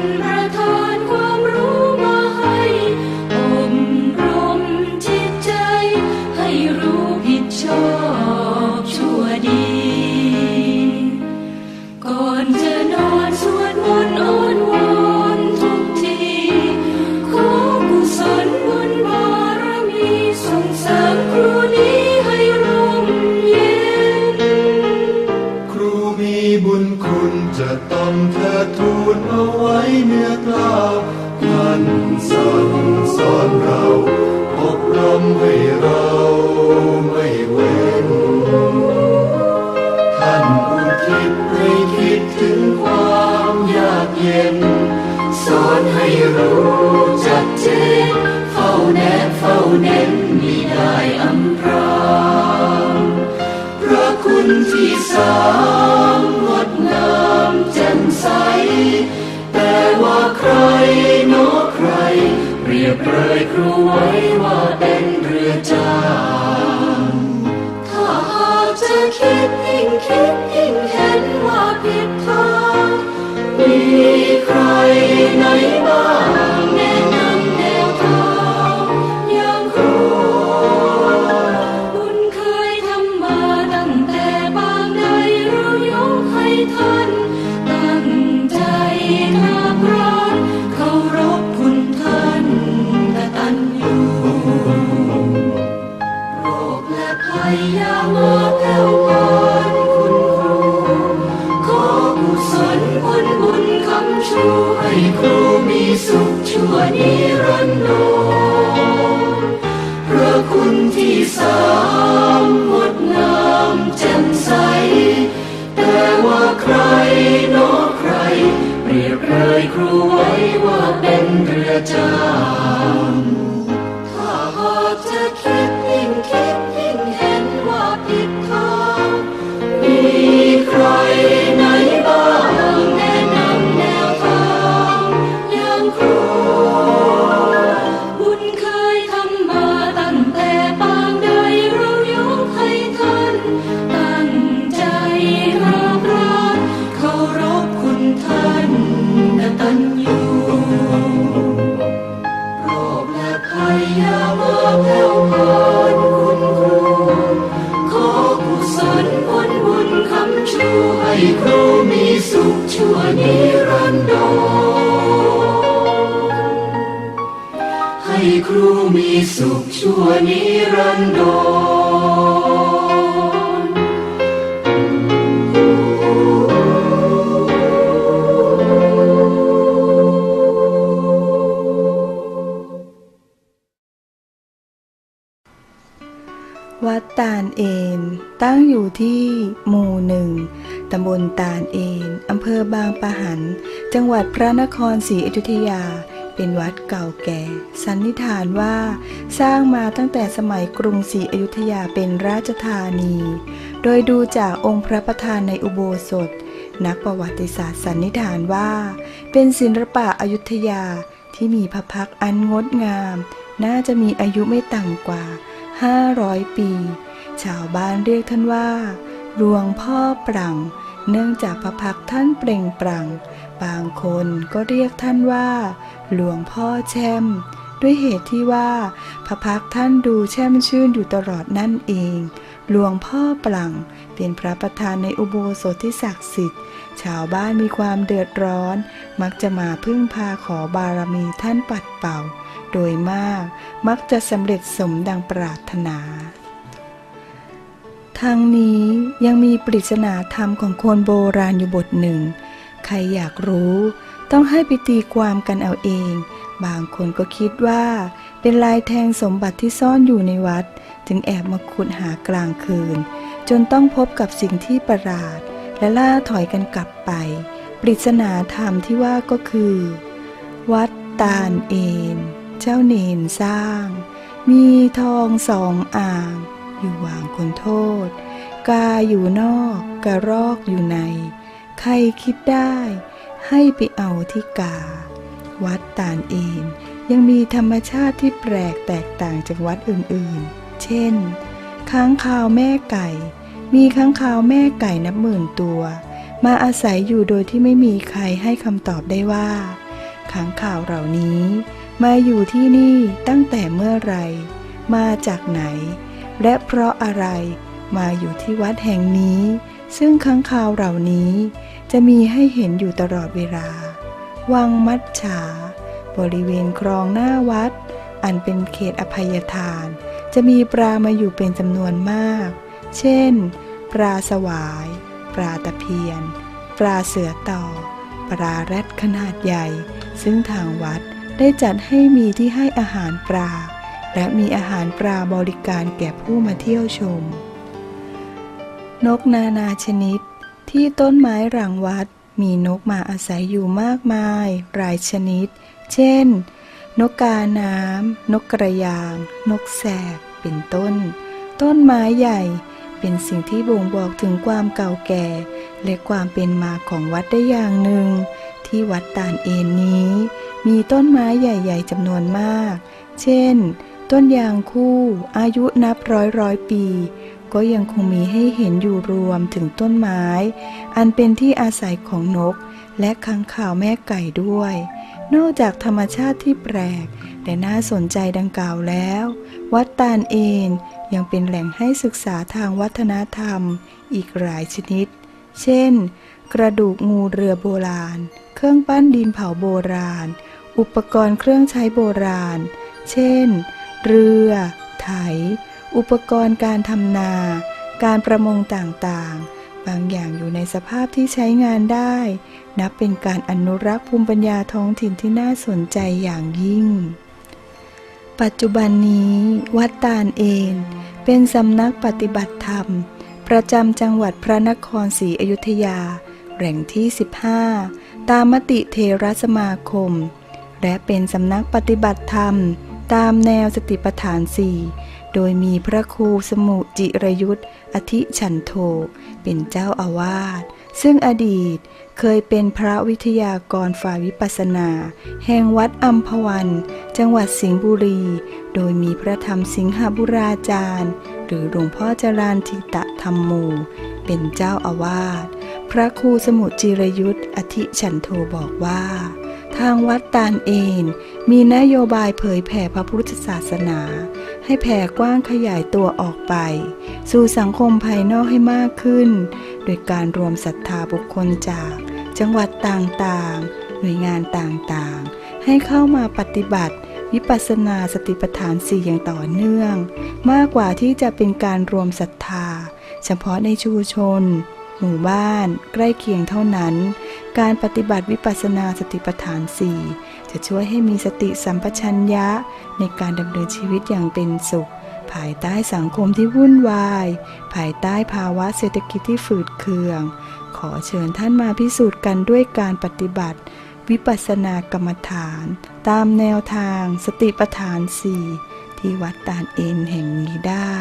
one เน ตั้งอยู่ที่หมู่หนึ่งตำบลตาลเอนอำเภอบางปะหัน จังหวัดพระนครศรีอยุธยา เป็นวัดเก่าแก่ สันนิษฐานว่า สร้างมาตั้งแต่สมัยกรุงศรีอยุธยาเป็นราชธานี โดยดูจากองค์พระประธานในอุโบสถ นักประวัติศาสตร์สันนิษฐานว่า เป็นศิลปะอยุธยาที่มีพระพักอันงดงาม น่าจะมีอายุไม่ต่ำกว่า 500 ปี ชาวบ้านเรียกท่านว่าหลวงพ่อปรัง เนื่องจากพระพักท่านเปล่งปลั่งบางคนก็เรียกท่านว่า หลวงพ่อแช่ม ด้วยเหตุที่ว่า พระพักท่านดูแช่มชื่นอยู่ตลอดนั่นเอง หลวงพ่อปลังเป็นพระประธานในอุโบสถที่ศักดิ์สิทธิ์ ชาวบ้านมีความเดือดร้อน มักจะมาพึ่งพาขอบารมีท่านปัดเป่า โดยมากมักจะสำเร็จสมดังปรารถนา ทั้งนี้ยังมีปริศนาธรรมของคนโบราณอยู่บทหนึ่ง ใครอยากรู้ต้องให้ไปตีความกันเอาเอง บางคนก็คิดว่า เป็นลายแทงสมบัติที่ซ่อนอยู่ในวัด จึงแอบมาขุดหากลางคืน จนต้องพบกับสิ่งที่ประหลาด และล่าถอยกันกลับไป ปริศนาธรรมที่ว่าก็คือ วัดตาลเอน เจ้าเนนสร้าง มีทองสองอ่าง อยู่หว่างคนโทษ กาอยู่นอกกระรอกอยู่ใน ใครคิดได้ ให้ไปเอาที่กา วัดตาลเอนยังมีธรรมชาติที่แปลกแตกต่างจากวัดอื่นๆ เช่น ค้างคาวแม่ไก่ มีค้างคาวแม่ไก่นับหมื่นตัว มาอาศัยอยู่โดยที่ไม่มีใครให้คำตอบได้ว่าค้างคาวเหล่านี้ มาอยู่ที่นี่ตั้งแต่เมื่อไหรมาจากไหน และเพราะอะไรมาอยู่ที่วัดแห่งนี้ ซึ่งค้างคาวเหล่านี้จะมีให้เห็นอยู่ตลอดเวลา วังมัดฉา บริเวณคลองหน้าวัด อันเป็นเขตอภัยทาน จะมีปลามาอยู่เป็นจำนวนมาก เช่น ปลาสวาย ปลาตะเพียน ปลาเสือต่อ ปลาแรดขนาดใหญ่ ซึ่งทางวัดได้จัดให้มีที่ให้อาหารปลา และมีอาหารปลาบริการแก่ผู้มาเที่ยวชม นกนานาชนิด ที่ต้นไม้หลังวัด มีนกมาอาศัยอยู่มากมายหลายชนิด เช่น นกกาน้ำ นกกระยาง นกแสก เป็นต้น ต้นไม้ใหญ่ เป็นสิ่งที่บ่งบอกถึงความเก่าแก่ และความเป็นมาของวัดได้อย่างหนึ่ง ที่วัดตาลเอนนี้ มีต้นไม้ใหญ่ ๆจำนวนมาก เช่น ต้นยางคู่อายุนับร้อยร้อยปี ก็ยังคงมีให้เห็นอยู่รวมถึงต้นไม้ อันเป็นที่อาศัยของนก และค้างคาวแม่ไก่ด้วย นอกจากธรรมชาติที่แปลกและน่าสนใจดังกล่าวแล้ว วัดตาลเอนยังเป็นแหล่งให้ศึกษาทางวัฒนธรรม อีกหลายชนิด เช่น กระดูกงูเรือโบราณ เครื่องปั้นดินเผาโบราณ อุปกรณ์เครื่องใช้โบราณ เช่น เรือ ไถ อุปกรณ์การทำนา การประมงต่างๆ บางอย่างอยู่ในสภาพที่ใช้งานได้ นับเป็นการอนุรักษ์ภูมิปัญญาท้องถิ่นที่น่าสนใจอย่างยิ่ง ปัจจุบันนี้วัดตาลเอนเป็นสำนักปฏิบัติธรรม ประจำจังหวัดพระนครศรีอยุธยา แหล่งที่ 15 ตามมติเทรสมาคม และเป็นสำนักปฏิบัติธรรม ตามแนวสติปัฏฐานสี่โดยมีพระครูสมุจิรยุทธอธิฉันโท เป็นเจ้าอาวาส ซึ่งอดีตเคยเป็นพระวิทยากรฝ่ายวิปัสนา แห่งวัดอัมพวัน จังหวัดสิงห์บุรี โดยมีพระธรรมสิงหบุราจารย์ หรือหลวงพ่อจรานทิตะธรรมโม เป็นเจ้าอาวาส พระครูสมุจิรยุทธอธิฉันโทบอกว่า ทางวัดตาลเอนมีนโยบายเผยแผ่พระพุทธศาสนา ให้แผ่กว้างขยายตัวออกไป สู่สังคมภายนอกให้มากขึ้น โดยการรวมศรัทธาบุคคลจาก จังหวัดต่างๆ หน่วยงานต่างๆ ให้เข้ามาปฏิบัติ วิปัสสนาสติปัฏฐานสี่อย่างต่อเนื่อง มากกว่าที่จะเป็นการรวมศรัทธา เฉพาะในชุมชน หมู่บ้าน ใกล้เคียงเท่านั้น การปฏิบัติวิปัสสนาสติปัฏฐานสี่จะช่วยให้มีสติสัมปชัญญะในการดำเนินชีวิตอย่างเป็นสุข ภายใต้สังคมที่วุ่นวาย ภายใต้ภาวะเศรษฐกิจที่ฝืดเคือง ขอเชิญท่านมาพิสูจน์กันด้วยการปฏิบัติ วิปัสสนากรรมฐาน ตามแนวทางสติปัฏฐานสี่ที่วัดตาลเอ็นแห่งนี้ได้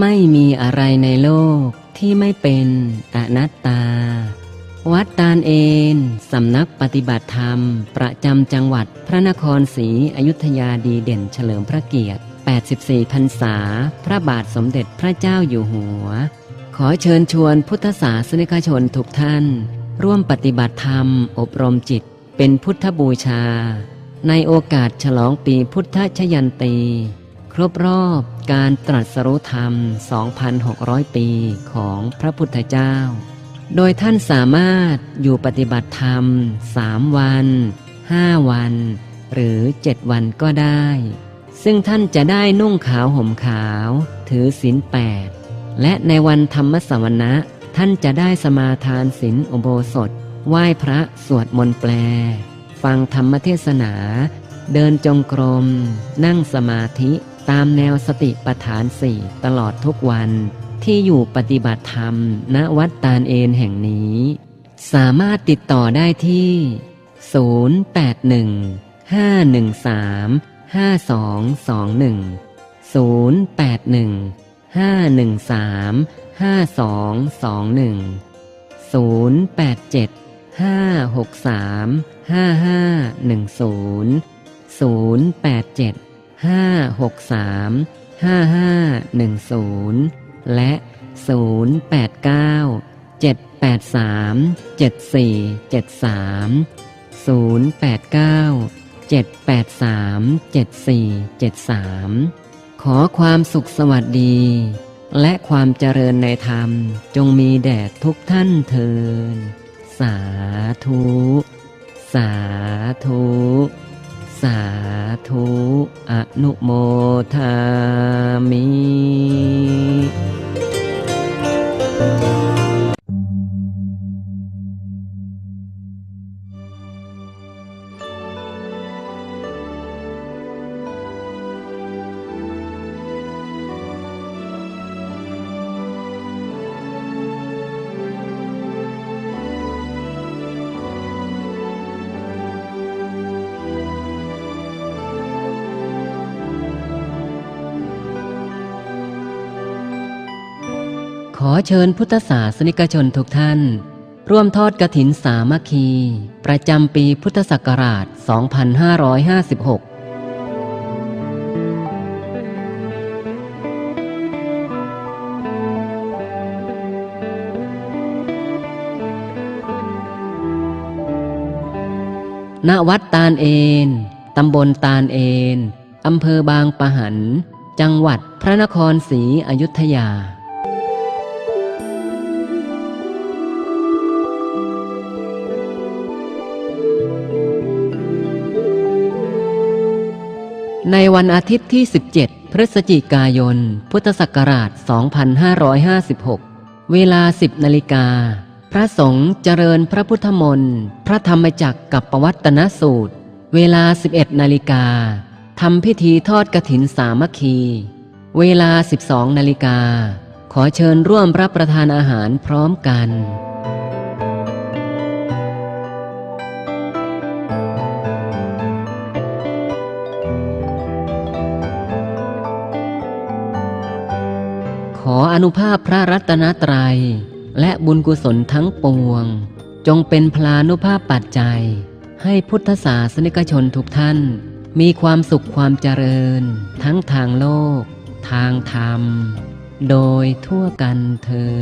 ไม่มีอะไรในโลกที่ไม่เป็นอนัตตา วัดตาลเอนสำนักปฏิบัติธรรม ประจำจังหวัดพระนครศรีอยุธยาดีเด่นเฉลิมพระเกียรติ 84 พรรษา พระบาทสมเด็จพระเจ้าอยู่หัว ขอเชิญชวนพุทธศาสนิกชนทุกท่าน ร่วมปฏิบัติธรรม อบรมจิต เป็นพุทธบูชา ในโอกาสฉลองปีพุทธชยันตี ครบรอบการตรัสรู้ธรรม 2,600 ปีของพระพุทธเจ้า โดยท่านสามารถอยู่ปฏิบัติธรรม 3 วัน 5 วัน หรือ 7 วันก็ได้ ซึ่งท่านจะได้นุ่งขาวห่มขาว ถือศีลแปด และในวันธรรมสวนะท่านจะได้สมาทานศีลอุโบสถ ไหว้พระสวดมนต์แปล ฟังธรรมเทศนา เดินจงกรม นั่งสมาธิ ตามแนวสติปัฏฐานสี่ตลอดทุกวันที่อยู่ปฏิบัติธรรม ณวัดตาลเอนแห่งนี้ สามารถติดต่อได้ที่ 081 513 5221 081 513 5221 087 563 5510 087 563 5510และ089 783 7473 089 783 7473ขอความสุขสวัสดี และความเจริญในธรรมจงมีแด่ทุกท่านเทินสาธุ สาธุาธุอนุโมทามิ อเชิญพุทธศาสนิกชนทุกท่าน ร่วมทอดกระถินสามัคคี ประจำปีพุทธศักราช 2556ณวัดตาลเอน ตำบลตาลเอน อำเภอบางปะหัน จังหวัดพระนครศรีอยุธยา ในวันอาทิตย์ที่ 17 พฤศจิกายน พุทธศักราช 2556 เวลา 10นาฬิกา พระสงฆ์เจริญพระพุทธมนต์ พระธรรมจักรกับปวัตตนสูตร เวลา 11นาฬิกาทำพิธีทอดกระถินสามัคคี เวลา 12นาฬิกา ขอเชิญร่วมรับประทานอาหารพร้อมกัน ออนุภาพพระรัตนตรัย และบุญกุศลทั้งปวง จงเป็นพลานุภาพปัจจัย ให้พุทธศาสนิกชนทุกท่าน มีความสุขความเจริญ ทั้งทางโลก ทางธรรม โดยทั่วกันเธอ